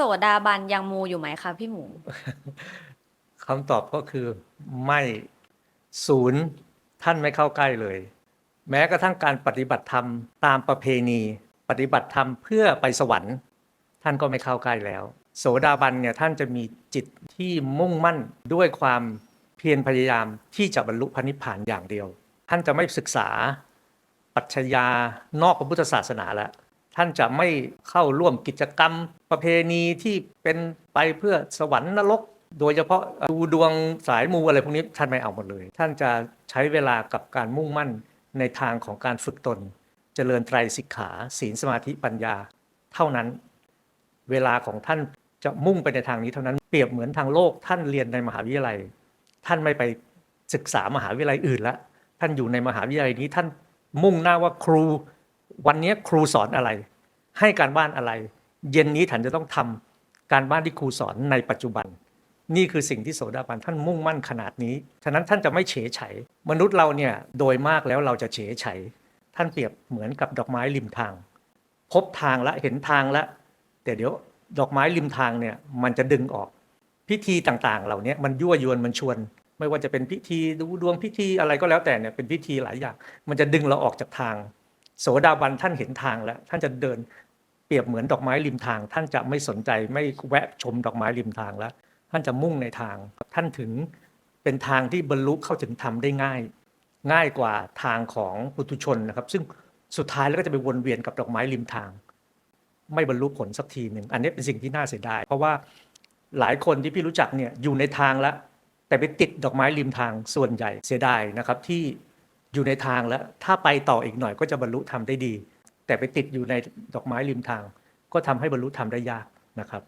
โสดาบันยังมูอยู่ไหมคะพี่หมู คำตอบก็คือไม่ศูนย์ท่านไม่เข้าใกล้เลย แม้กระทั่งการปฏิบัติธรรมตามประเพณี ปฏิบัติธรรมเพื่อไปสวรรค์ ท่านก็ไม่เข้าใกล้แล้ว โสดาบันเนี่ยท่านจะมีจิตที่มุ่งมั่นด้วยความเพียรพยายามที่จะบรรลุพระนิพพานอย่างเดียว ท่านจะไม่ศึกษาปรัชญานอกพระพุทธศาสนาแล้ว ท่านจะไม่เข้าร่วมกิจกรรมประเพณีที่เป็นไปเพื่อสวรรค์นรก โดยเฉพาะดูดวงสายมูอะไรพวกนี้ท่านไม่เอาหมดเลย ท่านจะใช้เวลากับการมุ่งมั่นในทางของการฝึกตน เจริญไตรสิกขาศีลสมาธิปัญญา เท่านั้น เวลาของท่านจะมุ่งไปในทางนี้เท่านั้นเปรียบเหมือนทางโลกท่านเรียนในมหาวิทยาลัย ท่านไม่ไปศึกษามหาวิทยาลัยอื่นละท่านอยู่ในมหาวิทยาลัยนี้ท่านมุ่งหน้าว่าครู วันนี้ครูสอนอะไร ให้การบ้านอะไร เย็นนี้ท่านจะต้องทำการบ้านที่ครูสอนในปัจจุบัน นี่คือสิ่งที่โสดาบันท่านมุ่งมั่นขนาดนี้ ฉะนั้นท่านจะไม่เฉยไฉยมนุษย์เราเนี่ยโดยมากแล้วเราจะเฉยไฉยท่านเปรียบเหมือนกับดอกไม้ริมทาง พบทางละเห็นทางละ แต่เดี๋ยวดอกไม้ริมทางเนี่ยมันจะดึงออกพิธีต่างๆ เหล่านี้มันยั่วยวนมันชวน ไม่ว่าจะเป็นพิธีดูดวงพิธีอะไรก็แล้วแต่เนี่ยเป็นพิธีหลายอย่าง มันจะดึงเราออกจากทาง โสดาบันท่านเห็นทางแล้ว ท่านจะเดินเปรียบเหมือนดอกไม้ริมทาง ท่านจะไม่สนใจไม่แวะชมดอกไม้ริมทางแล้ว ท่านจะมุ่งในทาง ท่านถึงเป็นทางที่บรรลุเข้าถึงธรรมได้ง่าย ง่ายกว่าทางของปุถุชนนะครับ ซึ่งสุดท้ายแล้วก็จะไปวนเวียนกับดอกไม้ริมทาง ไม่บรรลุผลสักทีหนึ่งอันนี้เป็นสิ่งที่น่าเสียดาย เพราะว่าหลายคนที่พี่รู้จักเนี่ยอยู่ในทางแล้วแต่ไปติดดอกไม้ริมทางส่วนใหญ่เสียดายนะครับที่ อยู่ในทางแล้ว ถ้าไปต่ออีกหน่อยก็จะบรรลุธรรมได้ดี แต่ไปติดอยู่ในดอกไม้ริมทาง ก็ทำให้บรรลุธรรมได้ยากนะครับ